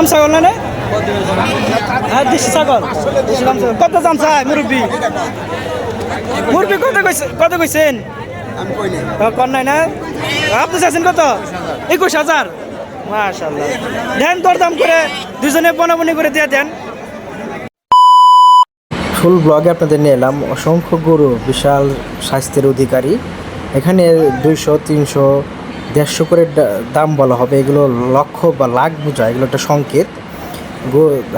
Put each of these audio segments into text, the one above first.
রাম ছাগল না হ্যাঁ দেশি ছাগল। কত দাম চাই মুরব্বী? মুরব্বী কত কত কইছেন? কর নাই না? আপনি চাইছেন কত? একুশ হাজার। মাশাল্লাহ দেন দরদাম করে, দুজনে বনাবনি করে দিয়ে দেন। ফুল ব্লগে আপনাদের নিয়ে এলাম অসংখ্য গরু, বিশাল স্বাস্থ্যের অধিকারী। এখানে দুইশো, তিনশো দেড়শো করে দাম বলা হবে। এগুলো লক্ষ বা লাখ বোঝায় এগুলো একটা সংকেত।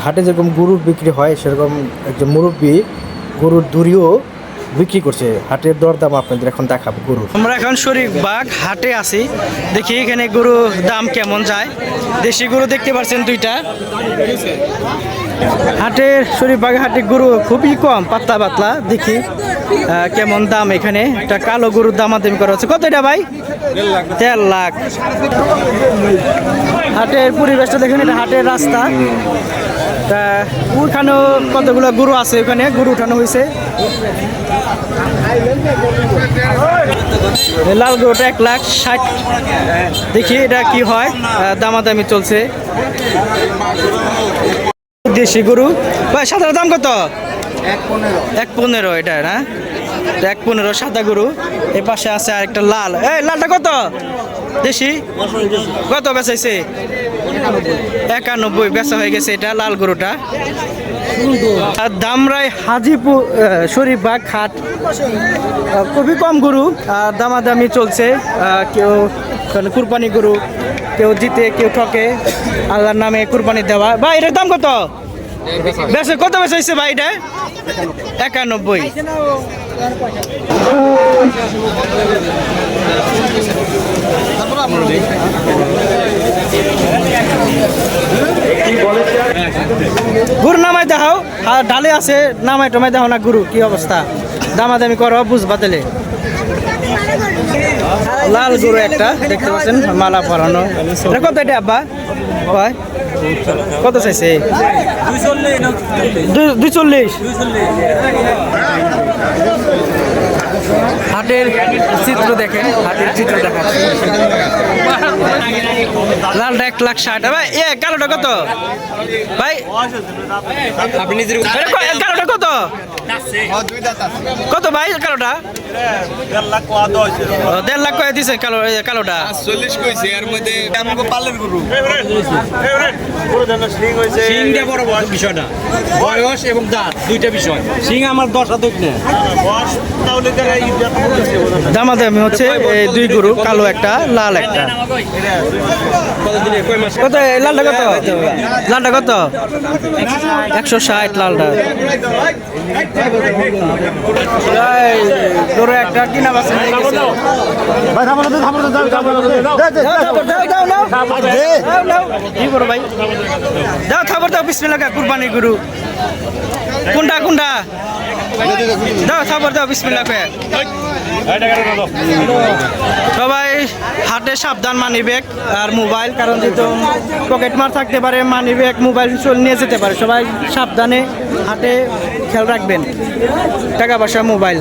হাটে যেরকম গরুর বিক্রি হয়, সেরকম একজন মুরব্বী গরুর দূরিও বিক্রি করছে। হাটের দরদাম আপনাদের এখন দেখাবো গরু আমরা এখন শরীফবাগ হাটে আছি। দেখি এখানে গরু দাম কেমন যায়। দেশি গরু দেখতে পাচ্ছেন দুইটা। হাটের শরীফবাগ হাটে গরু খুবই কম, পাতলা পাতলা। দেখি। কেমন দাম এখানে? একটা কালো গরুর দাম দামাদামি করা হচ্ছে। কত এটা ভাই? দেড় লাখ। হাটের পরিবেশটা দেখেন, এটা হাটের রাস্তা। তা ওইখানেও কতগুলো গরু আছে ওখানে? গরু উঠানো হয়েছে। লাল গরুটা এক লাখ ষাট। দেখি এটা কি হয়। দামাদামি চলছে। দেশি গরু। ভাই, সাদার দাম কত? এক পনেরো এটা, না? এক পনেরো সাদা গরু। এ পাশে আছে আর একটা লাল। এই লালটা কত? দেশি? কত বেচাইছে? একানব্বই বেচা হয়ে গেছে এটা লাল গরুটা। আর দামরাই হাজিপুর শরীফবাগ আহ, খুবই কম গরু আর দামাদামি চলছে কেউ কুরবানি গরু কেউ জিতে কেউ ঠকে। আল্লাহর নামে কুরবানি দেওয়া। ভাই এটার দাম কত? বেশি কত বেশি হয়েছে ভাই এটা? একানব্বই। গুরু নামাই দেখাও। ডালে আছে নামাই টমাই দেখাও না গুরু, কি অবস্থা? দামাদামি করো, বুঝবা তাহলে লাল গরু একটা দেখতে পাচ্ছেন মালা পরানো। কত এটা আব্বা? ভাই কত চাইছে? দুই- চল্লিশ হাটের চিত্র দেখেন হাটের চিত্র দেখাচ্ছে লালটা এক লাখ ষাট। ভাই এ কালোটা কত? ভাই আপনি নিজের কালোটা কত? কত ভাই কালোটা? দেড় লাখ করে দিছে কালো কালোটা। চল্লিশ কইছে এর মধ্যে আমাকে পালের গরু। সিংটা বড় বড় বিষয় বয়স এবং দাঁত দুইটা বিষয়। সিং আমার দশ হাতক না। দামাদামি হচ্ছে এই দুই গরু কালো একটা লাল একটা। কত দিনে কয় মাস কত এই লালটা কত? লালটা কত? একশো ষাট লালটা। গরু একটা কিনা বাসে নিয়ে গেছে। দাও, থাপড় দাও, দাও, নাও। দাও, নাও। কি করো ভাই বিসমিল্লাহ কুরবানি গুরু কোনটা কোনটা দাও খাবার দাও বিসমিল্লাহ সবাই হাতে সাবধান মানি ব্যাগ আর মোবাইল কারণ যেহেতু পকেট মার থাকতে পারে মানি ব্যাগ মোবাইল নিয়ে যেতে পারে। সবাই সাবধানে হাতে খেয়াল রাখবেন। টাকা পয়সা মোবাইল